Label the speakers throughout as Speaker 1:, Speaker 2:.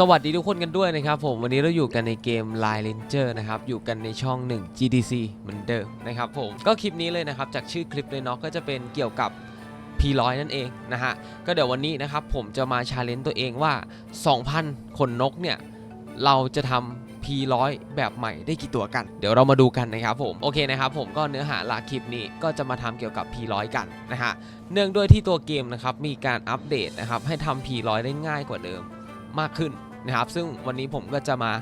Speaker 1: สวัสดีทุกคนกันด้วยนะครับผมวันนี้เราอยู่กันในเกม Line Ranger นะครับอยู่กันในช่อง 1 GDC เหมือนเดิมนะครับผมก็คลิปนี้เลยนะครับจากชื่อคลิปเลยเนาะก็จะเป็นเกี่ยวกับ P100 นั่นเองนะฮะก็เดี๋ยววันนี้นะครับผมจะมาชาเลนจ์ตัวเองว่า 2,000ขนนกเนี่ย เราจะทำ P100 แบบใหม่ได้กี่ตัวกัน เดี๋ยวเรามาดูกันนะครับผมโอเคนะครับผมก็เนื้อหาหลักคลิปนี้ก็จะมาทำเกี่ยวกับ P100 กันนะฮะเนื่องด้วยที่ตัวเกมนะครับมีการอัปเดตนะครับให้ทำ P100 ได้ง่ายกว่าเดิมมากขึ้น นะครับ ซึ่งวันนี้ผมก็จะมา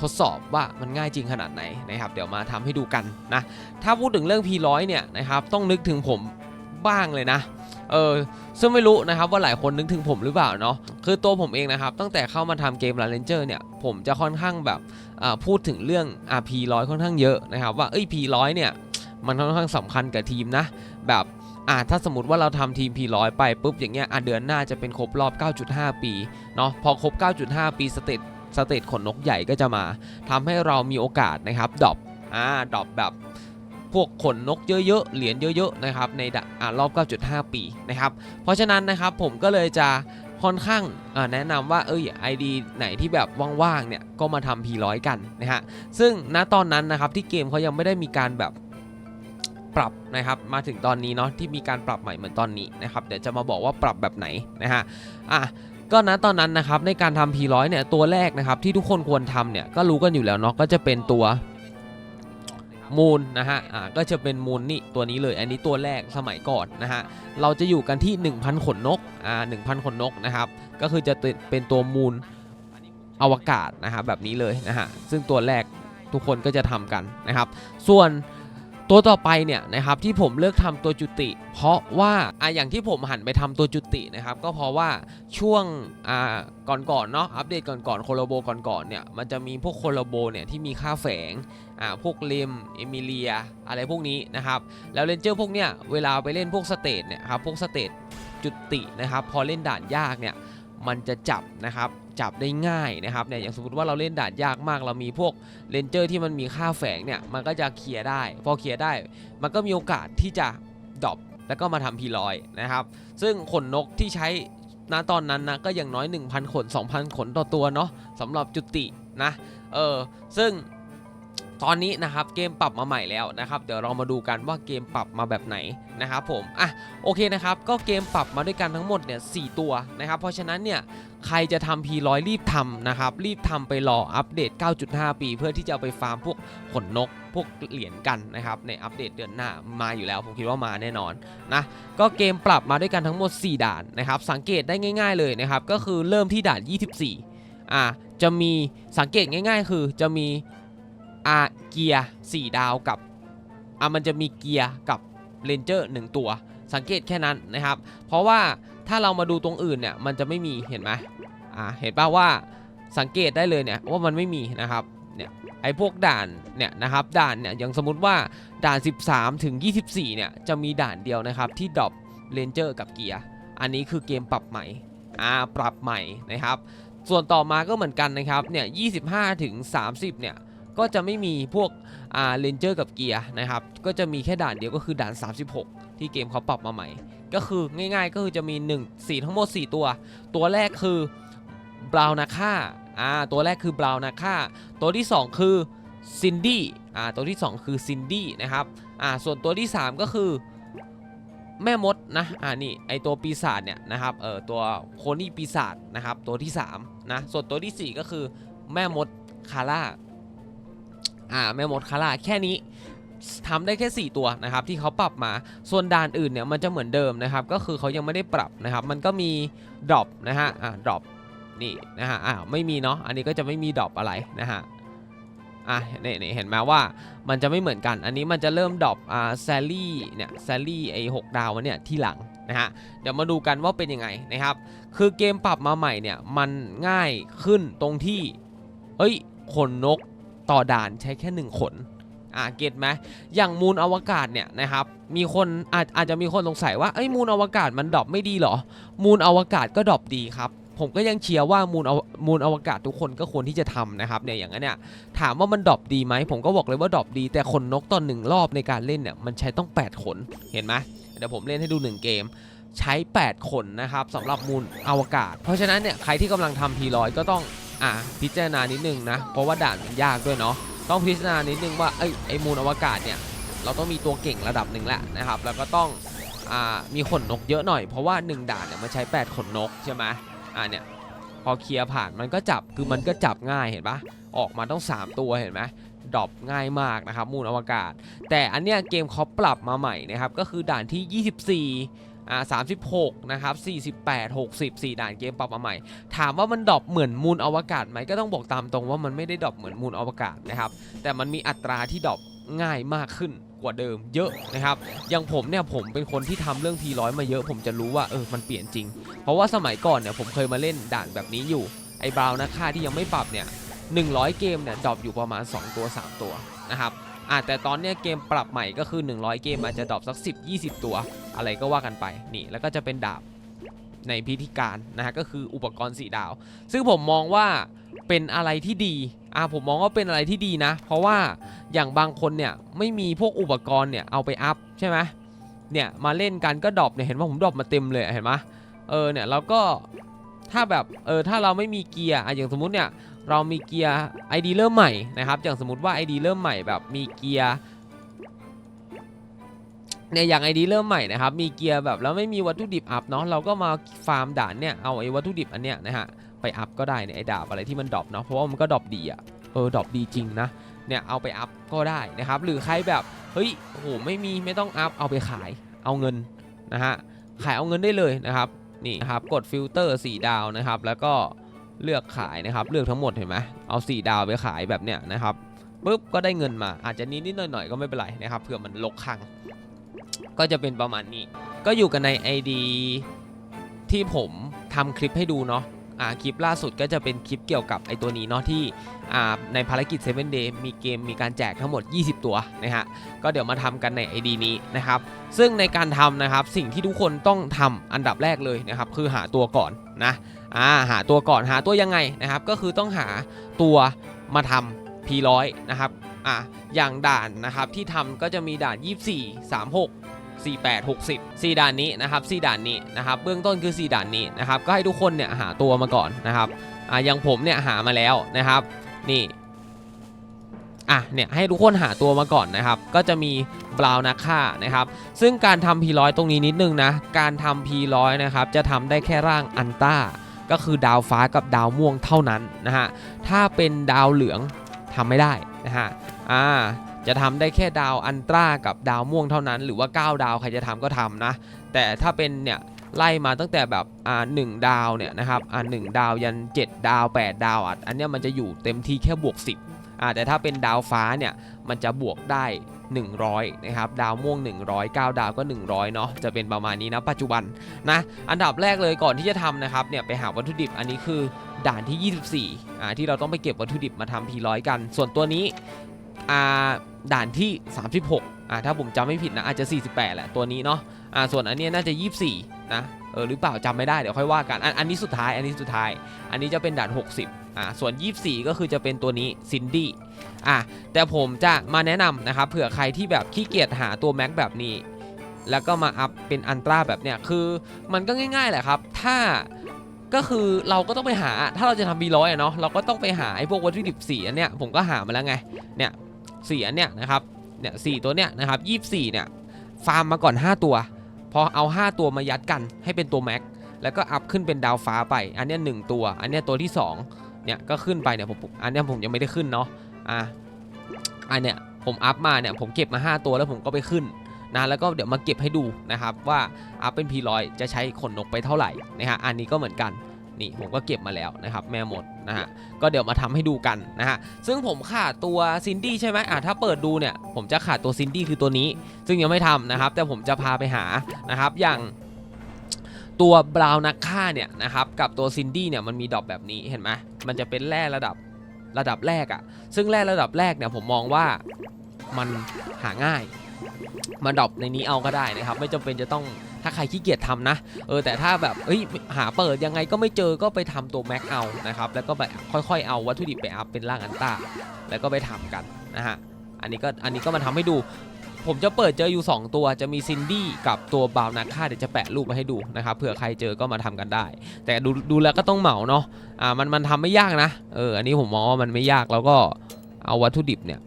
Speaker 1: ทดสอบว่ามันง่ายจริงขนาดไหนนะครับ เดี๋ยวมาทำให้ดูกันนะ ถ้าพูดถึงเรื่อง P100 เนี่ยนะครับ ต้องนึกถึงผมบ้างเลยนะ เออซึ่งไม่รู้นะครับว่าหลายคนนึกถึงผมหรือเปล่าเนาะ คือตัวผมเองนะครับ ตั้งแต่เข้ามาทำเกม l า n นเจอร์เนี่ย ผมจะค่อนข้างแบบพูดถึงเรื่อง RP100 ค่อนข้างเยอะนะครับ ว่าเอ้ย P100 เนี่ย มันค่อนข้างสำคัญกับทีมนะ แบบ อ่าถ้าสมมติว่าเราทำทีม P100 ไปปุ๊บอย่างเงี้ยอะเดือนหน้าจะเป็นครบรอบ 9.5 ปีเนาะพอครบ 9.5 ปีสเตตสเตตขนนกใหญ่ก็จะมาทำให้เรามีโอกาสนะครับดรอปอ่าดรอปแบบพวกขนนกเยอะๆ เหรียญเยอะ ๆ นะครับ ในอ่ารอบ 9.5 ปีนะครับ เพราะฉะนั้นนะครับผมก็เลยจะค่อนข้างแนะนำว่าเอ้ย ID ไหนที่แบบว่างๆ เนี่ย ก็มาทำ P100 กันนะฮะ ซึ่งณตอนนั้นนะครับที่เกมเขายังไม่ได้มีการแบบ ปรับนะครับมาถึงตอนนี้เนาะที่มีการปรับใหม่เหมือนตอนนี้นะครับเดี๋ยวจะมาบอกว่าปรับแบบไหนนะฮะอะก็นะตอนนั้นนะครับในการทำ P100 เนี่ยตัวแรกนะครับที่ทุกคนควรทำเนี่ยก็รู้กันอยู่แล้วเนาะก็จะเป็นตัวมูลนะฮะอ่าก็จะเป็นมูลนี่ตัวนี้เลยอันนี้ตัวแรกสมัยก่อนนะฮะเราจะอยู่กันที่ 1,000 ขนนกอ่า1,000 ขนนกนะครับก็คือจะเป็นตัวมูลอวกาศนะฮะแบบนี้เลยนะฮะซึ่งตัวแรกทุกคนก็จะทำกันนะครับ ส่วน ตัวต่อไปเนี่ยนะครับที่ผมเลือกทำตัวจุติ เพราะว่าอะอย่างที่ผมหันไปทำตัวจุตินะครับก็เพราะว่าช่วงอ่าก่อนๆเนาะอัปเดตก่อนๆโคโลโบก่อนๆเนี่ยมันจะมีพวกโคโลโบเนี่ยที่มีค่าแฝงอ่าพวกเลมเอมิเลียอะไรพวกนี้นะครับแล้วเลนเจอร์พวกเนี้ยเวลาไปเล่นพวกสเตทเนี่ยครับพวกสเตทจุตินะครับพอเล่นด่านยากเนี่ย มันจะจับนะครับจับได้ง่ายนะครับเนี่ยอย่างสมมติว่าเราเล่นด่านยากมาก เรามีพวกเลนเจอร์ที่มันมีค่าแฝงเนี่ยมันก็จะเคลียร์ได้ พอเคลียร์ได้ มันก็มีโอกาสที่จะดรอปแล้วก็มาทำพีลอยนะครับ ซึ่งขนนกที่ใช้ณตอนนั้นนะก็อย่างน้อย 1,000 ขน 2,000 ขนต่อตัวเนาะสำหรับจุตินะเออซึ่ง ตอนนี้นะครับเกมปรับมาใหม่แล้วนะครับเดี๋ยวเรามาดูกันว่าเกมปรับมาแบบไหนนะครับผมอะโอเคนะครับก็เกมปรับมาด้วยกันทั้งหมดเนี่ยสตัวนะครับเพราะฉะนั้นเนี่ยใครจะทำ P100 รีบทำนะครับรีบทำไปรออัปเดต 9.5 ปี เพื่อที่จะไปฟาร์มพวกขนนกพวกเหรียญกันนะครับในอัปเดตเดือนหน้ามาอยู่แล้ว ผมคิดว่ามาแน่นอนนะก็เกมปรับมาด้วยกันทั้งหมด 4 ด่านนะครับสังเกตได้ง่าย ๆเลยนะครับก็คือเริ่มที่ด่าน 24อ่าจะมีสังเกตง่าย ๆ คือจะมี อาเกียร์4ดาวกับอ่ามันจะมีเกียร์กับเรนเจอร์1ตัว สังเกตแค่นั้นนะครับ เพราะว่าถ้าเรามาดูตรงอื่นเนี่ยมันจะไม่มีเห็นไหมอ่าเห็นป่าว่าสังเกตได้เลยเนี่ยว่ามันไม่มีนะครับเนี่ยไอ้พวกด่านเนี่ยนะครับด่านเนี่ยอย่างสมมติว่าด่าน 13 ถึง 24 เนี่ยจะมีด่านเดียวนะครับที่ดรอปเรนเจอร์กับเกียร์อันนี้คือเกมปรับใหม่อ่าปรับใหม่นะครับ ส่วนต่อมาก็เหมือนกันนะครับเนี่ย25 ถึง 30 เนี่ย ก็จะไม่มีพวกอ่าเรนเจอร์กับเกียร์นะครับ ก็จะมีแค่ด่านเดียวก็คือด่าน 36 ที่เกมเขาปรับมาใหม่ ก็คือง่ายๆก็คือจะมี1สีทั้งหมด 4 ตัว ตัวแรกคือบราวนาค่าอ่าตัวแรกคือบราวนาค่าตัวที่ 2 คือซินดี้อ่าตัวที่ 2 คือซินดี้นะครับอ่าส่วนตัวที่ 3 ก็คือแม่มดนะ อ่านี่ไอตัวปีศาจเนี่ยนะครับ เออตัวโคนี่ปีศาจนะครับตัวที่3นะ ส่วนตัวทีสี่4 ก็คือแม่มดคาร่า อ่าแม่มดคาร่าแค่นี้ทำได้แค่ 4 ตัวนะครับที่เขาปรับมาส่วนด่านอื่นเนี่ยมันจะเหมือนเดิมนะครับก็คือเขายังไม่ได้ปรับนะครับมันก็มีดรอปนะฮะอ่าดรอปนี่นะฮะอ่าไม่มีเนาะอันนี้ก็จะไม่มีดรอปอะไรนะฮะอะเนี่ยเห็นไหมว่ามันจะไม่เหมือนกัน อันนี้มันจะเริ่มดรอปอ่าแซลลี่เนี่ยแซลลี่ไอหกดาวเนี่ยที่หลังนะฮะเดี๋ยวมาดูกันว่าเป็นยังไงนะครับ คือเกมปรับมาใหม่เนี่ยมันง่ายขึ้นตรงที่เอ้ยขนนก ต่อด่านใช้แค่หนึ่งขนอ่าเก็ตไหมอย่างมูลอวกาศเนี่ยนะครับมีคนอาจอาจจะมีคนสงสัยว่าเอ้มูลอวกาศมันดรอปไม่ดีหรอ มูลอวกาศก็ดรอปดีครับ ผมก็ยังเชียร์ว่ามูลอวมูลอวกาศทุกคนก็ควรที่จะทำนะครับเนี่ยอย่างนั้นเนี่ยถามว่ามันดรอปดีไหมผมก็บอกเลยว่าดรอปดี แต่ขนนกตอนหนึ่งรอบในการเล่นเนี่ยมันใช้ต้อง 8 ขนเห็นไหมเดี๋ยวผมเล่นให้ดู 1 เกมใช้ 8 ขนนะครับสำหรับมูลอวกาศ เพราะฉะนั้นเนี่ยใครที่กำลังทำพีร้อยก็ต้อง อ่าพิจารณานิดนึงนะ เพราะว่าด่านมันยากด้วยเนาะต้องพิจารณานิดนึงว่าเอ้ยไอ้มูลอวกาศเนี่ยเราต้องมีตัวเก่งระดับหนึ่งแหละนะครับ แล้วก็ต้องอ่ามีขนนกเยอะหน่อยเพราะว่า 1 ด่านเนี่ยมันใช้ 8 ขนนกใช่ไหมอ่าเนี่ยพอเคลียร์ผ่านมันก็จับคือมันก็จับง่ายเห็นปะออกมาต้อง 3 ตัวเห็นไหมดรอปง่ายมากนะครับมูลอวกาศ แต่อันเนี้ยเกมเขาปรับมาใหม่นะครับก็คือด่านที่ 24 อ่า36 นะครับ 48 60 4 ด่านเกมปรับมาใหม่ ถามว่ามันดรอปเหมือนมูลอวกาศไหมก็ต้องบอกตามตรงว่ามันไม่ได้ดรอปเหมือนมูลอวกาศนะครับ แต่มันมีอัตราที่ดรอปง่ายมากขึ้นกว่าเดิมเยอะนะครับ อย่างผมเนี่ยผมเป็นคนที่ทำเรื่อง P100 มาเยอะ ผมจะรู้ว่าเออมันเปลี่ยนจริง เพราะว่าสมัยก่อนเนี่ยผมเคยมาเล่นด่านแบบนี้อยู่ ไอ้บราวน์นะค่าที่ยังไม่ปรับเนี่ย100 เกมเนี่ยดรอปอยู่ประมาณ 2 ตัว 3 ตัวนะครับ อ่าแต่ตอนเนี้ยเกมปรับใหม่ก็คือ 100 เกมอาจจะดรอปสัก 10 20 ตัว อะไรก็ว่ากันไปนี่แล้วก็จะเป็นดาบในพิธีการนะฮะก็คืออุปกรณ์สีดาว ซึ่งผมมองว่าเป็นอะไรที่ดีอ่าผมมองว่าเป็นอะไรที่ดีนะ เพราะว่าอย่างบางคนเนี่ยไม่มีพวกอุปกรณ์เนี่ยเอาไปอัพใช่ไหมเนี่ยมาเล่นกันก็ดรอปเนี่ยเห็นว่าผมดรอปมาเต็มเลยเห็นไหมเออเนี่ยเราก็ถ้าแบบเออถ้าเราไม่มีเกียร์อะอย่างสมมุติเนี่ย เรามีเกียร์ ID เริ่มใหม่นะครับ อย่างสมมติว่า ID เริ่มใหม่แบบมีเกียร์เนี่ยอย่างไอดีเริ่มใหม่นะครับ มีเกียร์แบบแล้วไม่มีวัตถุดิบอัพเนาะ เราก็มาฟาร์มด่านเนี่ยเอาไอ้วัตถุดิบอันเนี้ยนะฮะไปอัพก็ได้เนี่ยไอ้ดาบอะไรที่มันดรอปเนาะ เพราะว่ามันก็ดรอปดีอะเออดรอปดีจริงนะ เนี่ยเอาไปอัพก็ได้นะครับ หรือใครแบบเฮ้ยโอ้โหไม่มีไม่ต้องอัพเอาไปขายเอาเงินนะฮะขายเอาเงินได้เลยนะครับนี่นะครับกดฟิลเตอร์4ดาวนะครับ แล้วก็ เลือกขายนะครับ เลือกทั้งหมดเห็นไหมเอา 4 ดาวไปขายแบบเนี้ยนะครับปุ๊บก็ได้เงินมาอาจจะนิดนิดๆหน่อยๆก็ไม่เป็นไรนะครับเผื่อมันลกคัง ก็จะเป็นประมาณนี้ ก็อยู่กันใน ID ที่ผมทำคลิปให้ดูเนาะ อ่าคลิปล่าสุดก็จะเป็นคลิปเกี่ยวกับไอตัวนี้เนาะที่อ่าในภารกิจ 7 day มีเกมมีการแจกทั้งหมด 20 ตัวนะฮะก็เดี๋ยวมาทำกันใน ID นี้นะครับซึ่งในการทำนะครับสิ่งที่ทุกคนต้องทำอันดับแรกเลยนะครับคือหาตัวก่อนนะอ่าหาตัวก่อนหาตัวยังไงนะครับก็คือต้องหาตัวมาทำ P100 นะครับอ่าอย่างด่านนะครับที่ทำก็จะมีด่าน 24 36 48 60 4ด่านนี้นะครับ4ด่านนี้นะครับเบื้องต้นคือ 4 ด่านนี้นะครับก็ให้ทุกคนเนี่ยหาตัวมาก่อนนะครับอ่าอย่างผมเนี่ยหามาแล้วนะครับ นี่อะเนี่ยให้ทุกคนหาตัวมาก่อนนะครับ ก็จะมีบราวนักฆ่านะครับ ซึ่งการทำ P100 ตรงนี้นิดนึงนะ การทำ P100 นะครับ จะทำได้แค่ร่างอันต้า ก็คือดาวฟ้ากับดาวม่วงเท่านั้นนะฮะ ถ้าเป็นดาวเหลืองทำไม่ได้นะฮะ อ่า จะทำได้แค่ดาวอันตรากับดาวม่วงเท่านั้น หรือว่า 9 ดาวใครจะทำก็ทำนะ แต่ถ้าเป็นเนี่ยไล่มาตั้งแต่แบบอ่าหนึ่งดาวเนี่ยนะครับอ่าหนึ่งดาวยัน 7 ดาว 8 ดาวอะอันเนี้ยมันจะอยู่เต็มที่แค่บวก 10อ่าแต่ถ้าเป็นดาวฟ้าเนี่ยมันจะบวกได้ 100นะครับดาวม่วง 100 9 ดาวก็ 100เนาะจะเป็นประมาณนี้นะปัจจุบันนะอันดับแรกเลยก่อนที่จะทำนะครับเนี่ยไปหาวัตถุดิบอันนี้คือด่านที่ 24อ่าที่เราต้องไปเก็บวัตถุดิบมาทำ P100 กัน ส่วนตัวนี้อ่า ด่านที่ 36อ่าถ้าผมจำไม่ผิดนะอาจจะ 48 แหละตัวนี้เนาะอ่าส่วนอันนี้น่าจะ 24 นะเออหรือเปล่าจำไม่ได้เดี๋ยวค่อยว่ากันอันอันนี้สุดท้ายอันนี้สุดท้าย อันนี้จะเป็นด่าน 60อ่าส่วน 24 ก็คือจะเป็นตัวนี้ซินดี้อะแต่ผมจะมาแนะนำนะครับเผื่อใครที่แบบขี้เกียจหาตัวแม็กแบบนี้ แล้วก็มาอัพเป็นอันตราแบบเนี้ยคือมันก็ง่ายๆแหละครับ ถ้าก็คือเราก็ต้องไปหาถ้าเราจะทำบีร้อยเนาะเราก็ต้องไปหาไอ้พวกวัตถุดิบสีอันเนี้ยผมก็หามาแล้วไงเนี่ย สี่อันเนี้ยนะครับเนี่ยสี่ตัวเนี้ยนะครับยี่สี่เนี่ยฟาร์มมาก่อน 5 ตัว พอเอา 5 ตัวมายัดกันให้เป็นตัวแม็กแล้วก็อัพขึ้นเป็นดาวฟ้าไป อันเนี้ยหนึ่งตัว อันเนี้ยตัวที่2เนี่ยก็ขึ้นไปเนี่ยผมอันเนี้ยผมยังไม่ได้ขึ้นเนาะอะอันเนี้ยผมอัพมาเนี่ยผมเก็บมา 5 ตัวแล้วผมก็ไปขึ้นนะแล้วก็เดี๋ยวมาเก็บให้ดูนะครับว่าอัพเป็น P100 จะใช้ขนนกไปเท่าไหร่นะฮะอันนี้ก็เหมือนกันนี่ผมก็เก็บมาแล้วนะครับแม่หมด นะฮะก็เดี๋ยวมาทำให้ดูกันนะฮะซึ่งผมขาดตัวซินดี้ใช่ไหมอะถ้าเปิดดูเนี่ยผมจะขาดตัวซินดี้คือตัวนี้ ซึ่งยังไม่ทำนะครับ แต่ผมจะพาไปหานะครับอย่างตัวบราวน์นักฆ่าเนี่ยนะครับกับตัวซินดี้เนี่ยมันมีดอปแบบนี้เห็นไหมมันจะเป็นแร่ระดับระดับแรกอะ่ะซึ่งแร่ระดับแรกเนี่ยผมมองว่ามันหาง่าย มาดรอปในนี้เอาก็ได้นะครับ ไม่จำเป็นจะต้องถ้าใครขี้เกียจทำนะ เออแต่ถ้าแบบเอ้ยหาเปิดยังไงก็ไม่เจอก็ไปทำตัวแม็กเอานะครับ แล้วก็แบบค่อยๆเอาวัตถุดิบไปอัพเป็นร่างอันต้าแล้วก็ไปทำกันนะฮะอันนี้ก็อันนี้ก็มาทำให้ดู ผมจะเปิดเจออยู่ 2 ตัวจะมีซินดี้กับตัวบาวนาค่าเดี๋ยวจะแปะรูปมาให้ดูนะครับเผื่อใครเจอก็มาทำกันได้ แต่ดูดูแล้วก็ต้องเหมาเนาะอ่ามันมันทำไม่ยากนะเอออันนี้ผมมองว่ามันไม่ยากแล้วก็เอาวัตถุดิบเนี่ย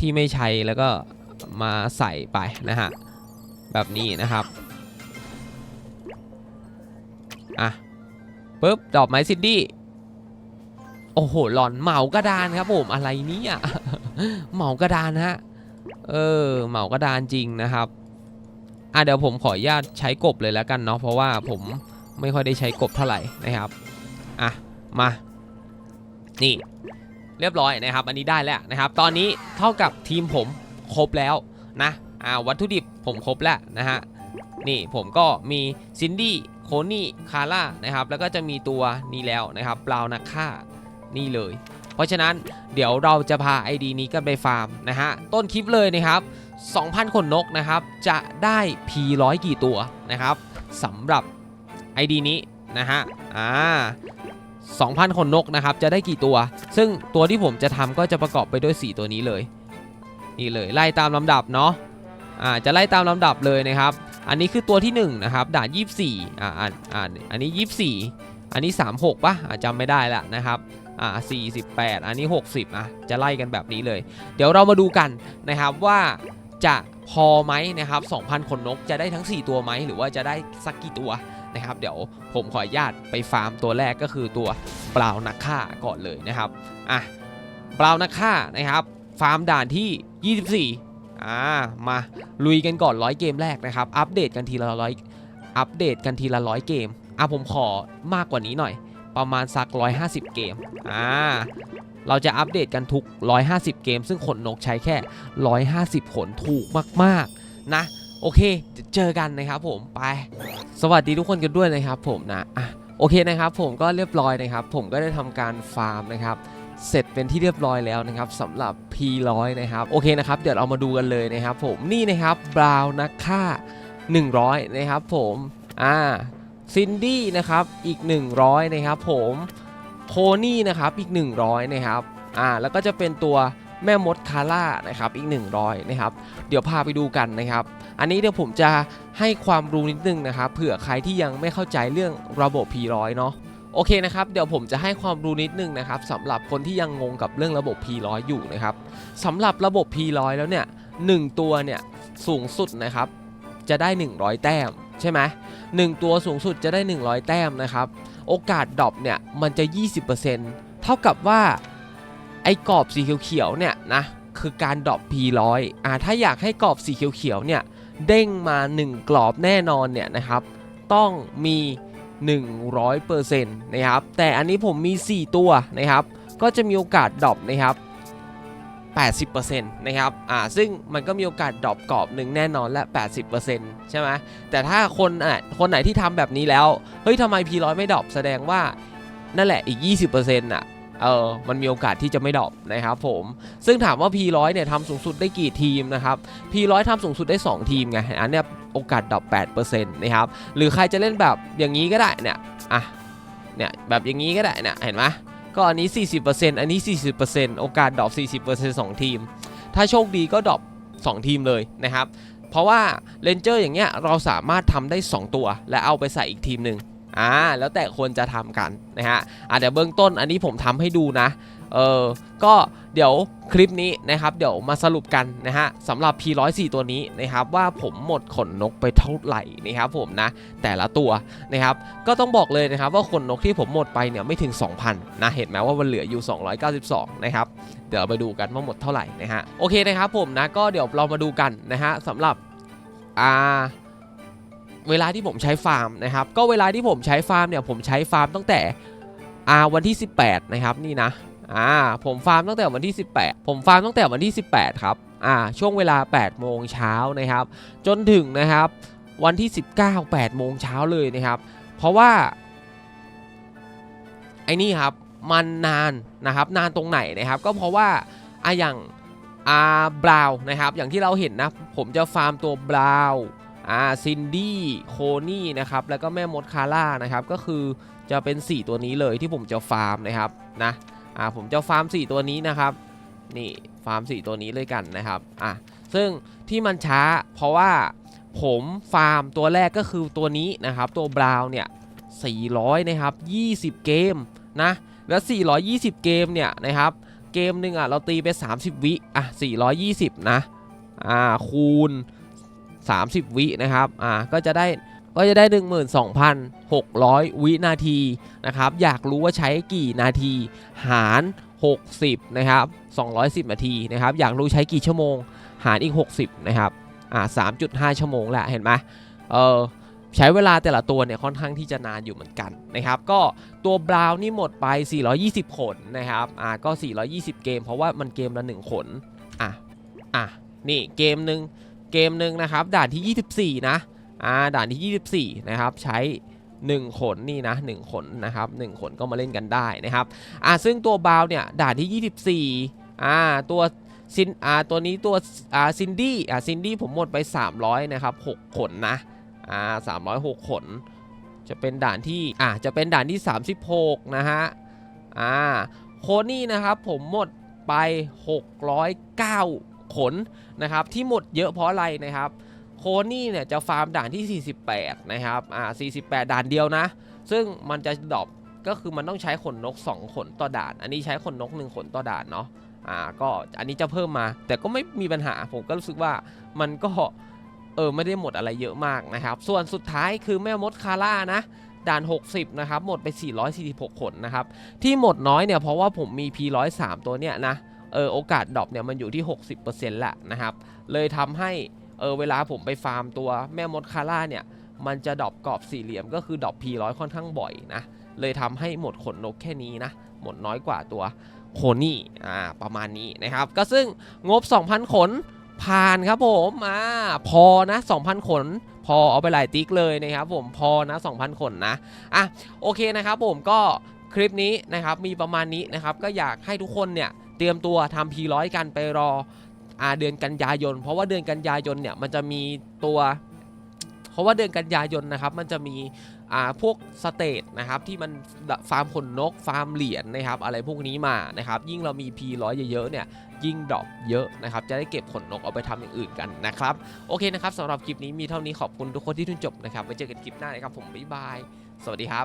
Speaker 1: ที่ไม่ใช้แล้วก็ มาใส่ไปนะฮะ แบบนี้นะครับ อะปุ๊บ ดอกไม้ซินดี้โอ้โห หลอนเหมากระดานครับผมอะไรเนี่ยเหมากระดานฮะ เออ เหมากระดานจริงนะครับ อะเดี๋ยวผมขออนุญาตใช้กบเลยแล้วกันเนาะเพราะว่าผมไม่ค่อยได้ใช้กบเท่าไหร่นะครับ อะ มา นี่ เรียบร้อยนะครับ อันนี้ได้แล้วนะครับ ตอนนี้เท่ากับทีมผม ครบแล้วนะอ่าวัตถุดิบผมครบแล้วนะฮะนี่ผมก็มีซินดี้โคนี่คาร่านะครับแล้วก็จะมีตัวนี้แล้วนะครับปลาวนักฆ่านี่เลย เพราะฉะนั้นเดี๋ยวเราจะพา ID นี้กันไปฟาร์มนะฮะต้นคลิปเลยนะครับ 2,000 ขนนกนะครับจะได้ P100 กี่ตัวนะครับสำหรับ ID นี้นะฮะอ่า2,000 ขนนกนะครับจะได้กี่ตัว ซึ่งตัวที่ผมจะทำก็จะประกอบไปด้วย 4 ตัวนี้เลย นี่เลยไล่ตามลำดับเนาะอ่าจะไล่ตามลำดับเลยนะครับ อันนี้คือตัวที่1นะครับด่าน24อ่าอ่าอ่าอันนี้ 24 อันนี้ 36ป่ะอ่าจำไม่ได้ละนะครับอ่า48 อันนี้ 60อะจะไล่กันแบบนี้เลย เดี๋ยวเรามาดูกันนะครับว่าจะพอไหมนะครับ 2,000ขนนกจะได้ทั้ง 4 ตัวไหมหรือว่าจะได้สักกี่ตัวนะครับ เดี๋ยวผมขออนุญาตไปฟาร์มตัวแรกก็คือตัวเปล่านักฆ่าก่อนเลยนะครับอะเปล่านักฆ่านะครับ ฟาร์มด่านที่ 24 อ่า มาลุยกันก่อน100เกมแรกนะครับ อัปเดตกันทีละร้อยอัปเดตกันทีละร้อยเกม อะผมขอมากกว่านี้หน่อย ประมาณสัก 150 เกม อ่า เราจะอัปเดตกันทุก 150 เกม ซึ่งขนนกใช้แค่ 150 ขนถูกมากๆ นะโอเค เจอกันนะครับผมไป สวัสดีทุกคนกันด้วยนะครับผมนะอะโอเคนะครับผมก็เรียบร้อยนะครับ ผมก็ได้ทำการฟาร์มนะครับ เสร็จเป็นที่เรียบร้อยแล้วนะครับสำหรับ P100 นะครับโอเคนะครับเดี๋ยวเรามาดูกันเลยนะครับ ผมนี่นะครับบราวนักฆ่า 100 นะครับผมอ่าซินดี้นะครับอีก 100 นะครับผมโคนี่นะครับอีก 100 นะครับอ่าแล้วก็จะเป็นตัวแม่มดคาร่านะครับอีก 100 นะครับ เดี๋ยวพาไปดูกันนะครับ อันนี้เดี๋ยวผมจะให้ความรู้นิดนึงนะครับเผื่อใครที่ยังไม่เข้าใจเรื่องระบบ P100 เนาะ โอเคนะครับ เดี๋ยวผมจะให้ความรู้นิดนึงนะครับสำหรับคนที่ยังงงกับเรื่องระบบ P100 อยู่นะครับสำหรับระบบ P100 แล้วเนี่ยหนึ่งตัวเนี่ยสูงสุดนะครับ จะได้ 100 แต้มใช่ไหมหนึ่งตัวสูงสุดจะได้ 100 แต้มนะครับ โอกาสดรอปเนี่ยมันจะ 20%เท่ากับว่าไอ้กรอบสีเขียวๆเนี่ยนะคือการดรอป P100 อ่าถ้าอยากให้กรอบสีเขียวๆเนี่ยเด้งมา 1 กรอบแน่นอนเนี่ยนะครับ ต้องมี 100%นะครับแต่อันนี้ผมมี 4 ตัวนะครับก็จะมีโอกาสดรอปนะครับ80%นะครับอ่าซึ่งมันก็มีโอกาสดรอปกรอบหนึ่งแน่นอนและ 80%ใช่ไหมแต่ถ้าคนอะคนไหนที่ทำแบบนี้แล้ว เฮ้ยทำไม P100 ไม่ดรอปแสดงว่านั่นแหละอีก 20%น่ะ เออมันมีโอกาสที่จะไม่ดรอปนะครับผมซึ่งถามว่า P100 เนี่ยทำสูงสุดได้กี่ทีมนะครับ P100 ทำสูงสุดได้ 2 ทีมไงอันเนี้ยโอกาสดรอป8%นะครับหรือใครจะเล่นแบบอย่างนี้ก็ได้เนี่ยอะเนี่ยแบบอย่างนี้ก็ได้เนี่ยเห็นไหมก็อันนี้ 40%อันนี้ 40%โอกาสดรอป40% 2 ทีม ถ้าโชคดีก็ดรอป2 ทีมเลยนะครับเพราะว่าเลนเจอร์อย่างเงี้ยเราสามารถทำได้ 2 ตัว และเอาไปใส่อีกทีมหนึ่ง อ่าแล้วแต่คนจะทำกันนะฮะอ่าเดี๋ยวเบื้องต้นอันนี้ผมทำให้ดูนะเออก็เดี๋ยวคลิปนี้นะครับเดี๋ยวมาสรุปกันนะฮะสำหรับ P104 ตัวนี้นะครับว่าผมหมดขนนกไปเท่าไหร่นะครับผมนะแต่ละตัวนะครับก็ต้องบอกเลยนะครับว่าขนนกที่ผมหมดไปเนี่ยไม่ถึง 2,000นะเห็นไหมว่ามันเหลืออยู่ 292นะครับเดี๋ยวไปดูกันว่าหมดเท่าไหร่นะฮะโอเคนะครับผมนะก็เดี๋ยวเรามาดูกันนะฮะสำหรับอ่า เวลาที่ผมใช้ฟาร์มนะครับ ก็เวลาที่ผมใช้ฟาร์มเนี่ยผมใช้ฟาร์มตั้งแต่อ่าวันที่ 18 นะครับนี่นะอ่าผมฟาร์มตั้งแต่วันที่ 18 ผมฟาร์มตั้งแต่วันที่ 18 ครับอ่าช่วงเวลา 8 โมงเช้านะครับ จนถึงนะครับวันที่ 19 8 โมงเช้าเลยนะครับ เพราะว่าไอ้นี่ครับมันนานนะครับนานตรงไหนนะครับ ก็เพราะว่าอะอย่างอาบราวนะครับ อย่างที่เราเห็นนะ ผมจะฟาร์มตัวบราว อ่าซินดี้โคนี่นะครับแล้วก็แม่มดคาร่านะครับก็คือจะเป็น 4 ตัวนี้เลยที่ผมจะฟาร์มนะครับนะอ่าผมจะฟาร์ม 4 ตัวนี้นะครับนี่ฟาร์ม 4 ตัวนี้เลยกันนะครับอะซึ่งที่มันช้าเพราะว่าผมฟาร์มตัวแรกก็คือตัวนี้นะครับตัวบราวเนี่ย400นะครับ20 เกมนะแล้ว 420 เกมเนี่ยนะครับเกมหนึ่งอะเราตีไป 30 วิอะ420 นะอ่าคูณ 30 วินะครับอ่าก็จะได้ก็จะได้ 12,600 วินาทีนะครับอยากรู้ว่าใช้กี่นาทีหาร 60นะครับ210 นาทีนะครับอยากรู้ใช้กี่ชั่วโมง หารอีก 60นะครับอ่า3.5 ชั่วโมงแหละเห็นไหมเออใช้เวลาแต่ละตัวเนี่ยค่อนข้างที่จะนานอยู่เหมือนกันนะครับ ก็ตัวบราวนี่หมดไป 420 ขนนะครับอ่าก็ 420 เกม เพราะว่ามันเกมละ 1 ขนอะอะนี่เกมหนึ่ง เกมหนึ่งนะครับ ด่านที่ 24 นะอ่าด่านที่ 24 นะครับใช้1ขนนี่นะ1ขนนะครับ1ขนก็มาเล่นกันได้นะครับอ่าซึ่งตัวบาวเนี่ยด่านที่ 24อ่าตัวซินอ่าตัวนี้ตัวอ่าซินดี้อ่าซินดี้ผมหมดไป 300 นะครับ 6 ขนนะอ่า306 ขน จะเป็นด่านที่อ่าจะเป็นด่านที่ 36 นะฮะอ่าโคนี่นะครับผมหมดไป 609 ขนนะครับที่หมดเยอะเพราะอะไรนะครับโคนี่เนี่ยจะฟาร์มด่านที่ 48 นะครับอ่า48 ด่านเดียวนะ ซึ่งมันจะดรอปก็คือมันต้องใช้ขนนก 2 ขนต่อด่าน อันนี้ใช้ขนนก 1 ขนต่อด่านเนาะอ่าก็อันนี้จะเพิ่มมา แต่ก็ไม่มีปัญหาผมก็รู้สึกว่ามันก็เออไม่ได้หมดอะไรเยอะมากนะครับ ส่วนสุดท้ายคือแม่มดคาร่านะด่าน 60 นะครับ หมดไป 446 ขนนะครับ ที่หมดน้อยเนี่ยเพราะว่าผมมี P103 ตัวเนี้ยนะ เออโอกาสดรอปเนี่ยมันอยู่ที่ 60%แหละนะครับ เลยทำให้เออเวลาผมไปฟาร์มตัวแม่มดคาร่าเนี่ย มันจะดรอปกรอบสี่เหลี่ยมก็คือดรอป P100 ค่อนข้างบ่อยนะ เลยทำให้หมดขนนกแค่นี้นะ หมดน้อยกว่าตัวโคนี่อ่าประมาณนี้นะครับ ก็ซึ่งงบ 2,000 ขนผ่านครับผมอ่าพอนะ 2,000 ขน พอเอาไปหลายติ๊กเลยนะครับผมพอนะ 2,000 ขนนะอะโอเคนะครับผมก็คลิปนี้นะครับมีประมาณนี้นะครับก็อยากให้ทุกคนเนี่ย เตรียมตัวทำ P100 กันไปรออ่าเดือนกันยายน เพราะว่าเดือนกันยายนเนี่ยมันจะมีตัว เพราะว่าเดือนกันยายนนะครับมันจะมีอ่าพวกสเตทนะครับที่มันฟาร์มขนนกฟาร์มเหรียญนะครับอะไรพวกนี้มานะครับยิ่งเรามี P100 เยอะๆเนี่ยยิ่งดรอปเยอะนะครับจะได้เก็บขนนกเอาไปทำอย่างอื่นกันนะครับโอเคนะครับสำหรับคลิปนี้มีเท่านี้ขอบคุณทุกคนที่ทุนจบนะครับไว้เจอกันคลิปหน้านะครับผมบ๊ายบาย สวัสดีครับ